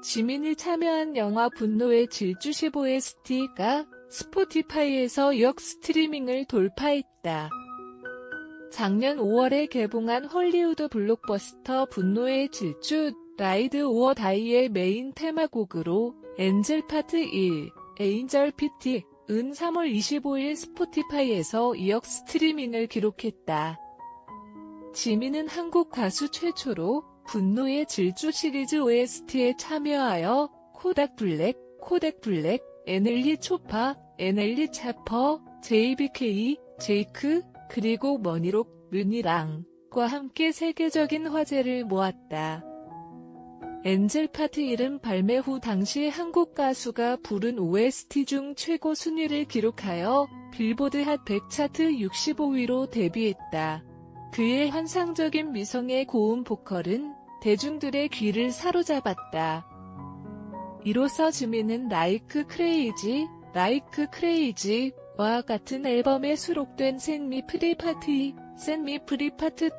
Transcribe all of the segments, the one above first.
지민이 참여한 영화 분노의 질주 15ST가 스포티파이에서 역 스트리밍을 돌파했다. 작년 5월에 개봉한 헐리우드 블록버스터 분노의 질주 라이드 오어 다이의 메인 테마곡으로 엔젤 파트 1, 에인절 PT 은 3월 25일 스포티파이에서 2억 스트리밍을 기록했다. 지민은 한국 가수 최초로 분노의 질주 시리즈 OST에 참여하여 코닥 블랙, 코덱 블랙, 에넬리 초파, 에넬리 차퍼, JBK, 제이크, 그리고 머니록, 뮤니랑과 함께 세계적인 화제를 모았다. 엔젤 파트 1은 발매 후 당시 한국 가수가 부른 OST 중 최고 순위를 기록하여 빌보드 핫 100 차트 65위로 데뷔했다. 그의 환상적인 미성의 고음 보컬은 대중들의 귀를 사로잡았다. 이로써 지민은 라이크 크레이지, 라이크 크레이지와 같은 앨범에 수록된 샌미 프리 파티, 샌미 프리 파트 2,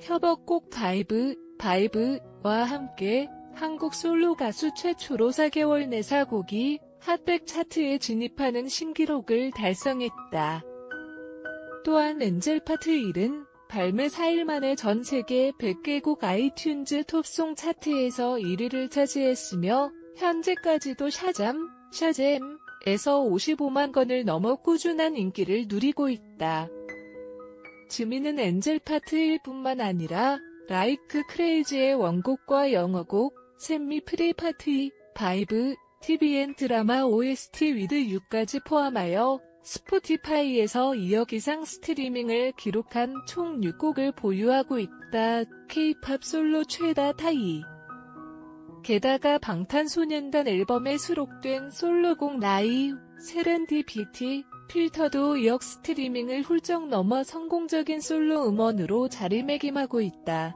협업곡 바이브, 바이브와 함께 한국 솔로 가수 최초로 4개월 내 사 곡이 핫백 차트에 진입하는 신기록을 달성했다. 또한 엔젤 파트 1은 발매 4일 만에 전 세계 100개국 아이튠즈 톱송 차트에서 1위를 차지했으며 현재까지도 샤잠, 샤잼에서 55만 건을 넘어 꾸준한 인기를 누리고 있다. 지민은 엔젤 파트 1뿐만 아니라 라이크 크레이지의 원곡과 영어곡, 샘미 프리 파티, 바이브, TVN 드라마 OST 위드 6까지 포함하여 스포티파이에서 2억 이상 스트리밍을 기록한 총 6곡을 보유하고 있다. K-팝 솔로 최다 타이. 게다가 방탄소년단 앨범에 수록된 솔로곡 나이, 세렌디피티, 필터도 2억 스트리밍을 훌쩍 넘어 성공적인 솔로 음원으로 자리매김하고 있다.